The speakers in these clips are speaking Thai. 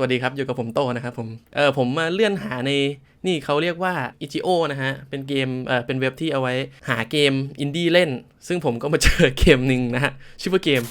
วัสดีครับ อยู่กับผมโตนะครับผม เออผมมาเลื่อนหาในนี่เขาเรียกว่า i g o นะฮะ เป็นเกมเอ่อเป็นเว็บที่เอาไว้หาเกมอินดี้เล่น ซึ่งผมก็มาเจอเกมหนึ่งนะฮะ ชื่อว่าเกม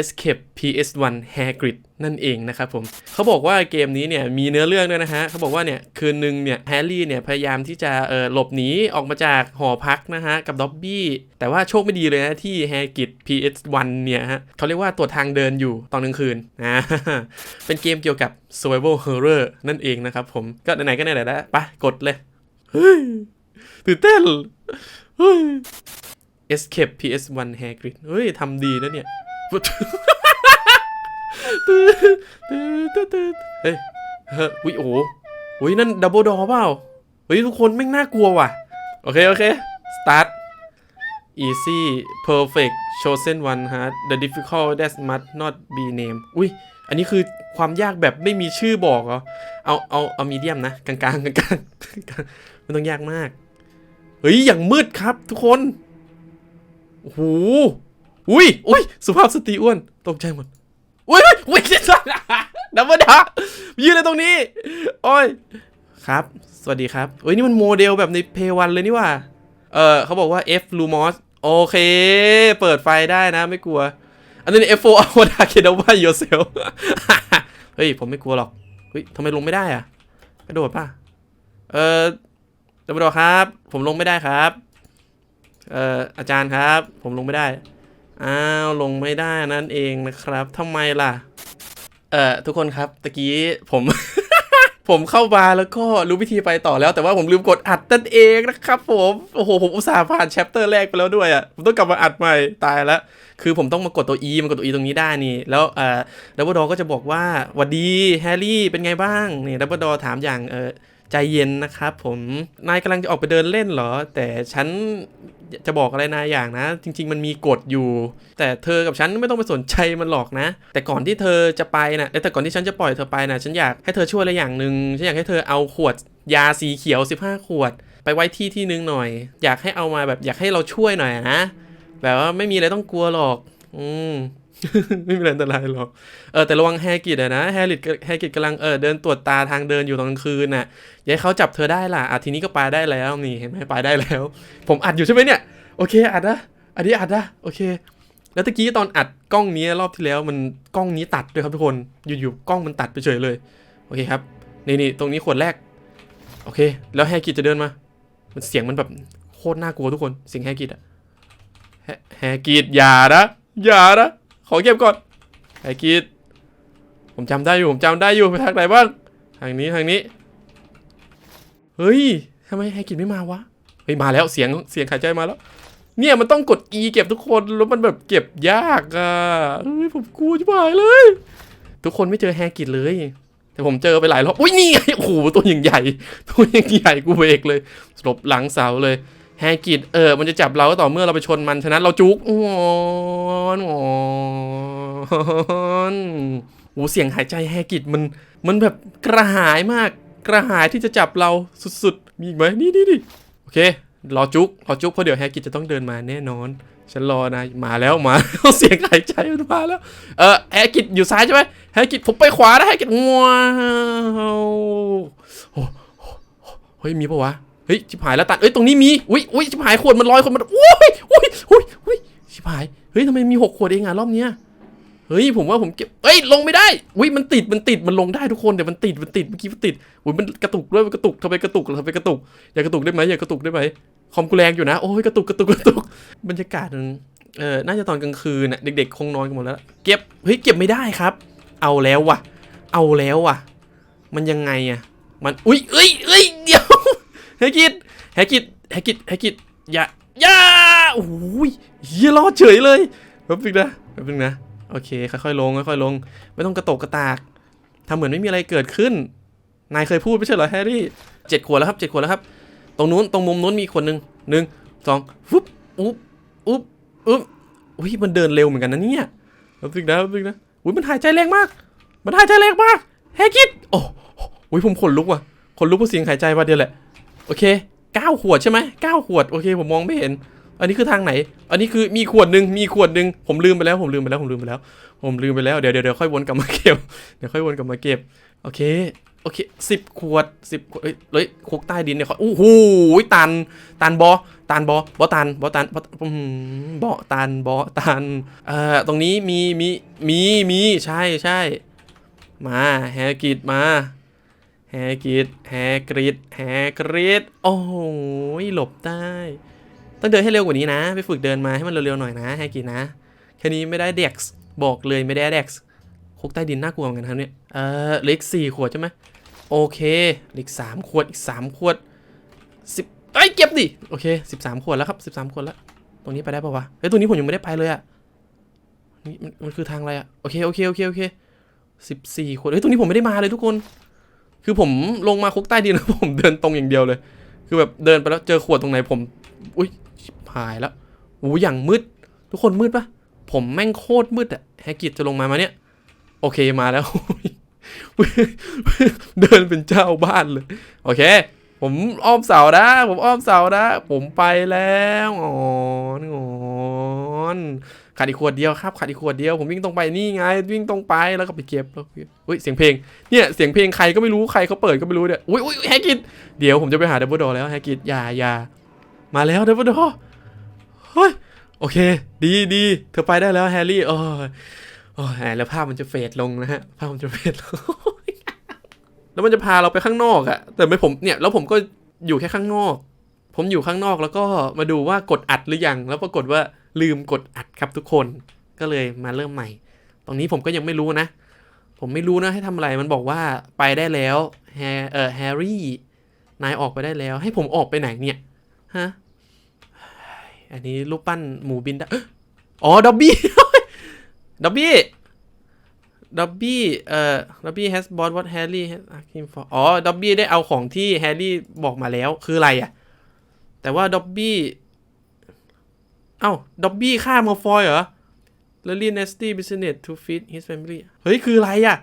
Escape PS1 Hagrid นั่นเองนะครับผมเขาบอกว่าเกมนี้เนี่ยมีเนื้อเรื่องด้วยนะฮะเขาบอกว่าเนี่ยคืนหนึ่งเนี่ยแฮร์รี่เนี่ยพยายามที่จะเอ่อหลบหนีออกมาจากหอพักนะฮะกับด็อบบี้แต่ว่าโชคไม่ดีเลยนะที่แฮกิด PS1 เนี่ยฮะเขาเรียกว่าตัวทางเดินอยู่ตอนกลางคืนนะเป็นเกมเกี่ยวกับ survival horror นั่นเองนะครับผมก็ไหนๆก็ไหนๆแล้วไปกดเลยเฮ้ยตื่นเต้นเฮ้ย Escape PS1 Hair Grid เฮ้ยทำดีนะเนี่ยเฮ้ยเฮ้ยอุ๊ยโอ้โหอุ๊ยนั่นดับเบิลดอเปล่าเฮ้ยทุกคนแม่งน่ากลัวว่ะ โอเค โอเค start easy perfect chosen one hard the difficult that must not be named อุ้ย อันนี้คือความยากแบบไม่มีชื่อบอกเหรอ เอาเอาเอามีเดียมนะกลางๆกลางๆกลางๆไม่ต้องยากมาก เฮ้ย อย่างมืดครับทุกคนโอ้โหอุ้ยอุ้ยสุภาพสตรีอ้วนตกใจหมดอุ้ยอุ้ยอุ้ยดับเบิลดายืนเลยตรงนี้โอ้ยครับ สวัสดีครับเฮ้ยนี่มันโมเดลแบบในเพวันเลยนี่ว่า เออเขาบอกว่า F Lumos โอเค เปิดไฟได้นะไม่กลัว อันนี้ F4 a w a d a k e d a w a yourself เฮ้ย ผมไม่กลัวหรอก เฮ้ยทำไมลงไม่ได้อะกระโดดป่ะ เออดับเบิลดอครับ ผมลงไม่ได้ครับ เอ่อ อาจารย์ครับ ผมลงไม่ได้ อ้าว ลงไม่ได้นั่นเองนะครับทำไมล่ะ เอ่อ ทุกคนครับ ตะกี้ผม ผมเข้ามาแล้วก็รู้วิธีไปต่อแล้วแต่ว่าผมลืมกดอัดนั่นเองนะครับผมโอ้โหผมอุตส่าห์ผ่านแชปเตอร์แรกไปแล้วด้วยอะผมต้องกลับมาอัดใหม่ตายแล้วคือผมต้องมากดตัว E มากดตัว E ตรงนี้ได้นี่แล้วเอ่อดับเบิลดอก็จะบอกว่าหวัดดีแฮร์รี่เป็นไงบ้างนี่ดับเบิลดอถามอย่างเออ ใจเย็นนะครับผมนายกำลังจะออกไปเดินเล่นเหรอ แต่ฉันจะบอกอะไรนายอย่างนะ จริง ๆ มันมีกฎอยู่ แต่เธอกับฉันไม่ต้องไปสนใจมันหรอกนะ แต่ก่อนที่เธอจะไปนะแต่ก่อนที่ฉันจะปล่อยเธอไปนะฉันอยากให้เธอช่วยอะไรอย่างหนึ่งฉันอยากให้เธอเอาขวดยาสีเขียว 15 ขวด ไปไว้ที่ที่นึงหน่อย อยากให้เอามาแบบอยากให้เราช่วยหน่อยนะแบบว่าไม่มีอะไรต้องกลัวหรอก อืม ไม่มีอะไรอันตรายหรอก เออแต่ระวังแฮกิดนะแฮริดแฮกิดกำลังเออเดินตรวจตาทางเดินอยู่ตอนกลางคืนน่ะยาให้เขาจับเธอได้ล่ะอะทีนี้ก็ไปได้แล้วนี่เห็นไหมไปได้แล้ว ผมอัดอยู่ใช่ไหมเนี่ย โอเคอัดนะอันนี้อัดนะโอเค แล้วตะกี้ตอนอัดกล้องนี้รอบที่แล้วมันกล้องนี้ตัดด้วยครับทุกคนอยู่ๆกล้องมันตัดไปเฉยเลยโอเคครับนี่นี่ตรงนี้ขวดแรก โอเค แล้วแฮกิดจะเดินมา มันเสียงมันแบบโคตรน่ากลัวทุกคนเสียงแฮกิดอะแฮแฮกิดอย่านะอย่านะ ขอเก็บก่อนแฮกิดผมจำได้อยู่ผมจำได้อยู่ไปทางไหนบ้างทางนี้ทางนี้ เฮ้ยทำไมแฮกิดไม่มาวะเฮ้ยมาแล้วเสียงเสียงหายใจมาแล้ว เนี่ยมันต้องกด E เก็บทุกคนแล้วมันแบบเก็บยากอะเฮ้ยผมกลัวจะบายเลย ทุกคนไม่เจอแฮกิดเลย แต่ผมเจอไปหลายรอบอุ้ยนี่ไงโอ้โหตัวอย่างใหญ่ ตัวอย่างใหญ่กูเบรกเลยสลบหลังเสาเลย แฮกิดเออ มันจะจับเราก็ต่อเมื่อเราไปชนมัน ฉะนั้นเราจุกอ้อนอ้อนโอ้เสียงหายใจแฮกิดมัน มันแบบกระหายมาก กระหายที่จะจับเราสุดๆ มีอีกไหมนี่นี่นี่โอเค รอจุก รอจุกเพราะเดี๋ยวแฮกิจะต้องเดินมาแน่นอน ฉันรอนะ มาแล้วมาเสียงหายใจมันมาแล้ว เออแฮกิตอยู่ซ้ายใช่ไหมแฮกิตผมไปขวานะแฮกิตว้าวโอ้โหเฮ้ยมีปะวะ เฮ้ยชิบหายแล้วตัดเอ้ยตรงนี้มีอุ้ยอุ้ยชิบหายขวดมันลอยคนมันอุ้ยอุ้ยอุ้ยอุ้ยชิบหายเฮ้ยทำไมมีหกขวดเองอะรอบเนี้ยเฮ้ยผมว่าผมเก็บเอ้ยลงไม่ได้อุ้ยมันติดมันติดมันลงได้ทุกคนแต่มันติดมันติดเมื่อกี้มันติดอุ้ยมันกระตุกด้วยมันกระตุกทำไมกระตุกทำไมกระตุกอย่ากระตุกได้ไหมอย่ากระตุกได้ไหมคอมกูแรงอยู่นะโอ้ยกระตุกกระตุกกระตุกบรรยากาศมันเออน่าจะตอนกลางคืนน่ะเด็กๆ คงนอนกันหมดแล้ว เก็บเฮ้ยเก็บไม่ได้ครับ เอาแล้วว่ะ เอาแล้วว่ะ มันยังไงอะมันอุ้ยเอ้ยเอ้ยเดี๋ยว แฮกิดแฮกิดแฮกิดแฮกิดอย่าอย่าโอ้ยเฮียรอดเฉยเลยแป๊บนึงนะแป๊บนึงนะโอเคค่อยๆลงค่อยๆลง ไม่ต้องกระตกกระตากทำเหมือนไม่มีอะไรเกิดขึ้น นายเคยพูดไม่ใช่เหรอแฮร์รี่เจ็ดขวดแล้วครับเจ็ดขวดแล้วครับ ตรงนู้นตรงมุมนู้นมีคนหนึ่งหนึ่งสองฟุ๊บอุ๊บอุ๊บอุ๊บอุ้ยมันเดินเร็วเหมือนกันนะเนี่ยแป๊บนึงนะแป๊บนึงนะอุ้ยมันหายใจแรงมาก มันหายใจแรงมากแฮกิดโอ้อุ้ยผมขนลุกว่ะขนลุกเพราะเสียงหายใจว่าเดียวแหละ โอเคเก้าขวดใช่ไหมเก้าขวดโอเค ผมมองไม่เห็น อันนี้คือทางไหน อันนี้คือมีขวดหนึ่งมีขวดหนึ่งผมลืมไปแล้วผมลืมไปแล้วผมลืมไปแล้ว ผมลืมไปแล้วเดี๋ยวเดี๋ยวเดี๋ยวค่อยวนกลับมาเก็บเดี๋ยวค่อยวนกลับมาเก็บโอเคโอเคสิบขวดสิบขวดเอ้ยเฮ้ยคุกใต้ดินเนี่ยขาโอ้โหตันตันบอตันบอบอตันบอตันบอบอตันบอตันเอ่อตรงนี้มีมีมีมีใช่ใช่มาแฮกิดมา แฮกริดแฮกริดแฮกริดโอ้โหหลบได้ ต้องเดินให้เร็วกว่านี้นะ ไปฝึกเดินมาให้มันเร็วๆหน่อยนะแฮกริดนะ แค่นี้ไม่ได้เด็กซ์บอกเลยไม่ได้เด็กซ์คุกใต้ดินน่ากลัวเหมือนกันครับเนี่ย เอ่อเล็กสี่ขวดใช่ไหมโอเคเล็กสามขวดอีกสามขวดสิบเอ้เก็บดิ โอเคสิบสามขวดแล้วครับสิบสามขวดแล้ว ตรงนี้ไปได้ปะวะ เฮ้ย ตรงนี้ผมยังไม่ได้ไปเลยอะนี่มันมันคือทางอะไรอะโอเค โอเค โอเค โอเคสิบสี่ขวด เฮ้ย ตรงนี้ผมไม่ได้มาเลยทุกคน คือผมลงมาคุกใต้ดินแล้วผมเดินตรงอย่างเดียวเลย คือแบบเดินไปแล้วเจอขวดตรงไหนผม อุ้ยหายแล้วโอ้ยอย่างมืด ทุกคนมืดปะผมแม่งโคตรมืดอะแฮกิจจะลงมามาเนี่ย โอเคมาแล้ว เดินเป็นเจ้าบ้านเลย โอเค ผมอ้อมเสานะ ผมอ้อมเสานะ ผมไปแล้วงอนงอน ขาดอีกขวดเดียวครับขาดอีกขวดเดียว ผมวิ่งตรงไปนี่ไง วิ่งตรงไปแล้วก็ไปเก็บแล้วอุ้ยเสียงเพลงเนี่ยเสียงเพลงใครก็ไม่รู้ใครเขาเปิดก็ไม่รู้เนี่ยอุ้ยอุ้ยแฮกิดเดี๋ยวผมจะไปหาดับเบิลดอแล้วแฮกกิดอย่าอย่ามาแล้วดับเบิลดอเฮ้ยโอเค ดีดีเธอไปได้แล้วแฮร์รี่โอ้ยโอ้ยแล้วภาพมันจะเฟดลงนะฮะภาพมันจะเฟดลงแล้วมันจะพาเราไปข้างนอกอะแต่ไม่ผมเนี่ยแล้วผมก็อยู่แค่ข้างนอก ผมอยู่ข้างนอกแล้วก็มาดูว่ากดอัดหรือยังแล้วปรากฏว่า ลืมกดอัดครับทุกคนก็เลยมาเริ่มใหม่ ตรงนี้ผมก็ยังไม่รู้นะ ผมไม่รู้นะให้ทำอะไรมันบอกว่าไปได้แล้วแฮเออแฮร์รี่นายออกไปได้แล้ว ให้ผมออกไปไหนเนี่ยฮะอันนี้รูปปั้นหมูบินได้อ๋อดอบบี้ดอบบี้ดอบบี้เอ่อดอบบี้ has bought what Harry has asked him for อ๋อดอบบี้ได้เอาของที่แฮร์รี่บอกมาแล้วคืออะไรอะแต่ว่าดอบบี้ เอ้าดอบบี้ฆ่ามาฟอยเหรอ Really nasty business to feed his family เฮ้ย คืออะไรอะ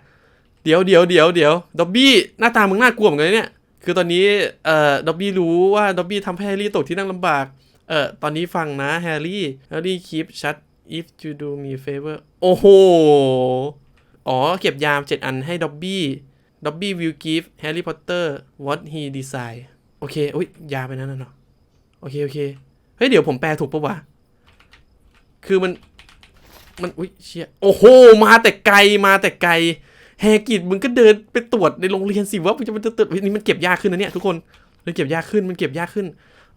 เดี๋ยวเดี๋ยวเดี๋ยวเดี๋ยวดอบบี้หน้าตามึงน่ากลัวเหมือนกันเนี่ย คือตอนนี้เอ่อดอบบี้รู้ว่าดอบบี้ทำให้แฮร์รี่ตกที่นั่งลำบาก เอ่อ ตอนนี้ฟังนะแฮร์รี่แฮร์รี่ keep shut if you do me favor โอ้โห อ๋อ เก็บยามเจ็ดอันให้ด็อบบี้ด็อบบี้ will give Harry Potter what he desire โอเค อุ้ย ยาไปนั้นน่ะเนาะ โอเค โอเค เฮ้ย เดี๋ยวผมแปลถูกปะวะ คือมัน มัน อุ้ยเชี่ย โอ้โห มาแต่ไกล มาแต่ไกล แฮกิดมึงก็เดินไปตรวจในโรงเรียนสิว่ามึงจะมันจะตื่นเฮ้ยนี่มันเก็บยากขึ้นนะเนี่ยทุกคนมันเก็บยากขึ้น มันเก็บยากขึ้น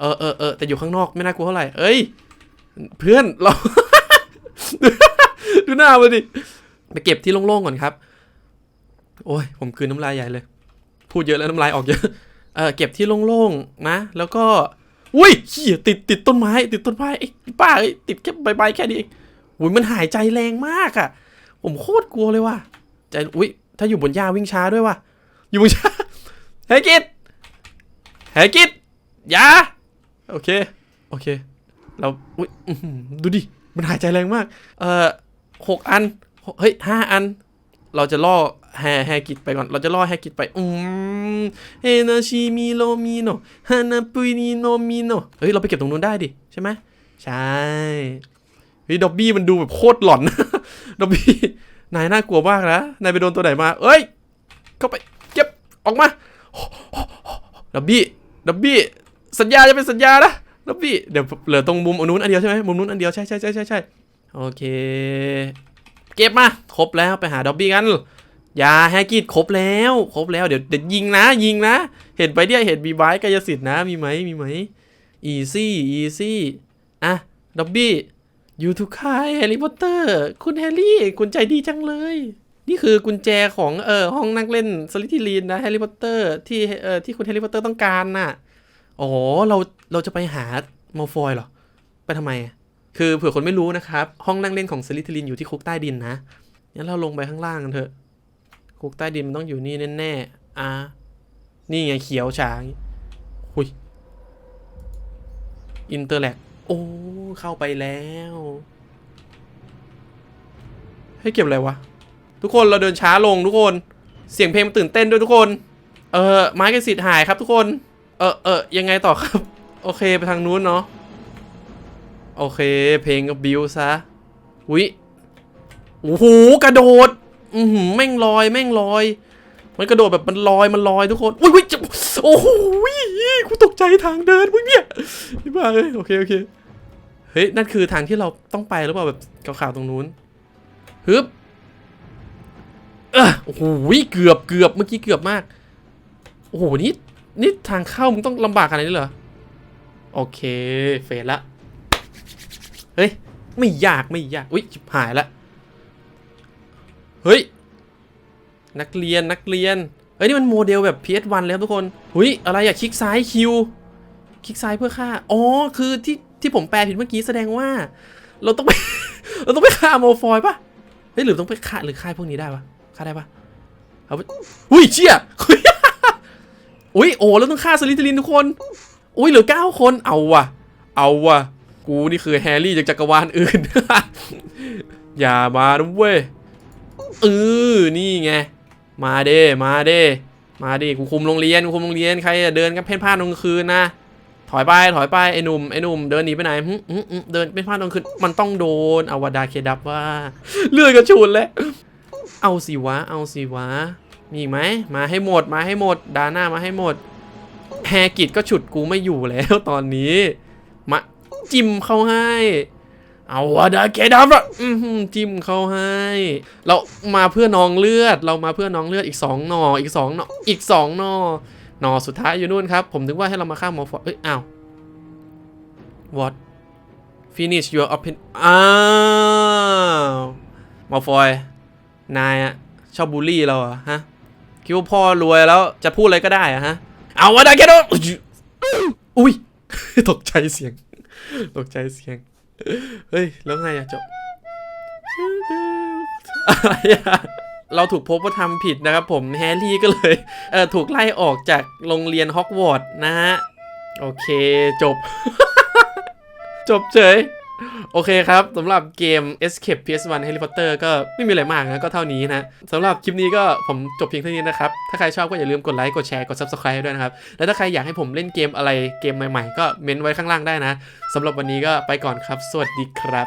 เออเออเออแต่อยู่ข้างนอกไม่น่ากลัวเท่าไหร่ เอ้ย เพื่อนเรา ดูหน้ามันดิ ไปเก็บที่โล่งๆก่อนครับ โอ้ย ผมคืนน้ำลายใหญ่เลย พูดเยอะแล้วน้ำลายออกเยอะ เออเก็บที่โล่งๆนะ แล้วก็ อุ้ยเหี้ยติดติดต้นไม้ ติดต้นไม้ไอ้ป้าไอ้ติดแค่ใบๆแค่นี้เองอุ้ยมันหายใจแรงมากอะ่ะ ผมโคตรกลัวเลยว่ะใจอุ้ยถ้าอยู่บนหญ้าวิ่งช้าด้วยว่ะอยู่บนหญ้าแฮกิดแฮกิดอยาโอเคโอเค เราอุ้ยดูดิมันหายใจแรงมาก เอ่อหกอันเฮ้ยห้าอัน เราจะล่อแฮแฮกิดไปก่อน เราจะล่อแฮกิดไป อืมเฮนาชิมิโรมิโนฮานาปุยนิโนมิโนเฮ้ย เราไปเก็บตรงนู้นได้ดิ ใช่ไหมใช่เฮ้ยดอบบี้มันดูแบบโคตรหลอนด็อบบี้นายน่ากลัวมากนะ นายไปโดนตัวไหนมา เอ้ย เข้าไปเก็บออกมาดอบบี้ดอบบี้ สัญญาจะเป็นสัญญานะดอบบี้ เดี๋ยวเหลือตรงมุมนู้นอันเดียวใช่ไหมมุมนู้นอันเดียวใช่ใช่ใช่ใช่ใช่โอเค เก็บมาครบแล้วไปหาดอบบี้กันอย่าแฮกิดครบแล้วครบแล้วเดี๋ยวเดี๋ยวยิงนะยิงนะ เห็นไปเนี่ยเห็นมีไว้กายสิทธิ์นะมีไหมมีไหมอีซี่อีซี่อะดอบบี้ยูทูคายแฮร์รี่พอตเตอร์ คุณแฮร์รี่ คุณใจดีจังเลย นี่คือกุญแจของเออห้องนั่งเล่นสลิทิลีนนะแฮร์รี่พอตเตอร์ที่เออที่คุณแฮร์รี่พอตเตอร์ต้องการน่ะอ๋อเราเราจะไปหาโมฟอยเหรอ ไปทำไมอะ คือเผื่อคนไม่รู้นะครับ ห้องนั่งเล่นของสลิทลินอยู่ที่คุกใต้ดินนะงั้นเราลงไปข้างล่างกันเถอะ คุกใต้ดินมันต้องอยู่นี่แน่ๆอะนี่ไงเขียวฉางหุยอินเตอร์แลกโอ้ เข้าไปแล้ว ให้เก็บอะไรวะ ทุกคนเราเดินช้าลงทุกคน เสียงเพลงมันตื่นเต้นด้วยทุกคน เออไม้กระสิทธิ์หายครับทุกคน เออเออยังไงต่อครับ โอเคไปทางนู้นเนาะ โอเค เพลงก็บิวซะวิโอ้โหกระโดด อือหือแม่งลอยแม่งลอย มันกระโดดแบบมันลอยมันลอยทุกคน อุ้ยอุ้ยจะโอ้โหกูตกใจทางเดินมึงเนี่ยพี่บ้าเอ้ยโอเคโอเค เฮ้ย นั่นคือทางที่เราต้องไปหรือเปล่าแบบขาวๆตรงนู้นฮึบเออโอ้โหเกือบเกือบเมื่อกี้เกือบมาก โอ้โหนี่นี่ทางเข้ามึงต้องลำบากขนาดนี้เหรอ โอเค เฟดละ เฮ้ย ไม่ยากไม่ยาก อุ้ยชิบหายละ เฮ้ย นักเรียนนักเรียน เอ้ยนี่มันโมเดลแบบ PS1 เลยครับทุกคน หุยอะไรอะคลิกซ้ายคิว คลิกซ้ายเพื่อฆ่า อ๋อ คือที่ที่ผมแปลผิดเมื่อกี้แสดงว่า เราต้องไป เราต้องไปฆ่าโมฟอยปะเฮ้ยหรือต้องไปฆ่าหรือฆ่าพวกนี้ได้ปะฆ่าได้ปะเอาไปอุ้ยเชี่ยอุ้ยโอ้แล้วต้องฆ่าสลิทลินทุกคน อุ้ยเหลือเก้าคน เอาวะเอาวะ กูนี่คือแฮร์รี่จากจักรวาลอื่น อย่ามานะเว้ยเออนี่ไง มาเด้มาเด้มาดิกูคุมโรงเรียนกูคุมโรงเรียนใครเดินกันเพ่นพ่านตรงกลางคืนนะ ถอยไปถอยไปไอ้หนุ่มไอ้หนุ่มเดินหนีไปไหนเดินเพ่นพ่านตรงกลางคืนมันต้องโดนอวดาเคดับว่าเลือดกระชูนแล้วเอาสิวะ เอาสิวะ มีไหมมาให้หมดมาให้หมดดาหน้ามาให้หมดแฮกิจก็ฉุดกูไม่อยู่แล้วตอนนี้มา จิ้มเข้าให้ เอาวะดาเคดับะจิ้มเข้าให้ เรามาเพื่อน้องเลือด เรามาเพื่อน้องเลือดอีกสองหนออีกสองหนออีกสองหนอหนอสุดท้ายอยู่นู่นครับ ผมนึกว่าให้เรามาฆ่ามอร์ฟอยเอ้ยอ้าว what finish your open อ้าวมอฟอย นายอะชอบบูลลี่เราอะฮะ คิดว่าพ่อรวยแล้วจะพูดอะไรก็ได้อะฮะ เอาวะดาเคดับอุ้ย ตกใจเสียง ตกใจเสียง เฮ้ย แล้วไงอะจบอะไรอะเราถูกพบว่าทำผิดนะครับผมแฮร์รี่ก็เลยเออถูกไล่ออกจากโรงเรียนฮอกวอตส์นะฮะ โอเคจบ จบเฉย โอเคครับสำหรับเกม Escape PS1 Harry Potter ก็ไม่มีอะไรมากนะก็เท่านี้นะสำหรับคลิปนี้ก็ผมจบเพียงเท่านี้นะครับ ถ้าใครชอบก็อย่าลืมกดไลค์กดแชร์กด Subscribe ด้วยนะครับ แล้วถ้าใครอยากให้ผมเล่นเกมอะไรเกมใหม่ๆ ก็เม้นไว้ข้างล่างได้นะสำหรับวันนี้ก็ไปก่อนครับ สวัสดีครับ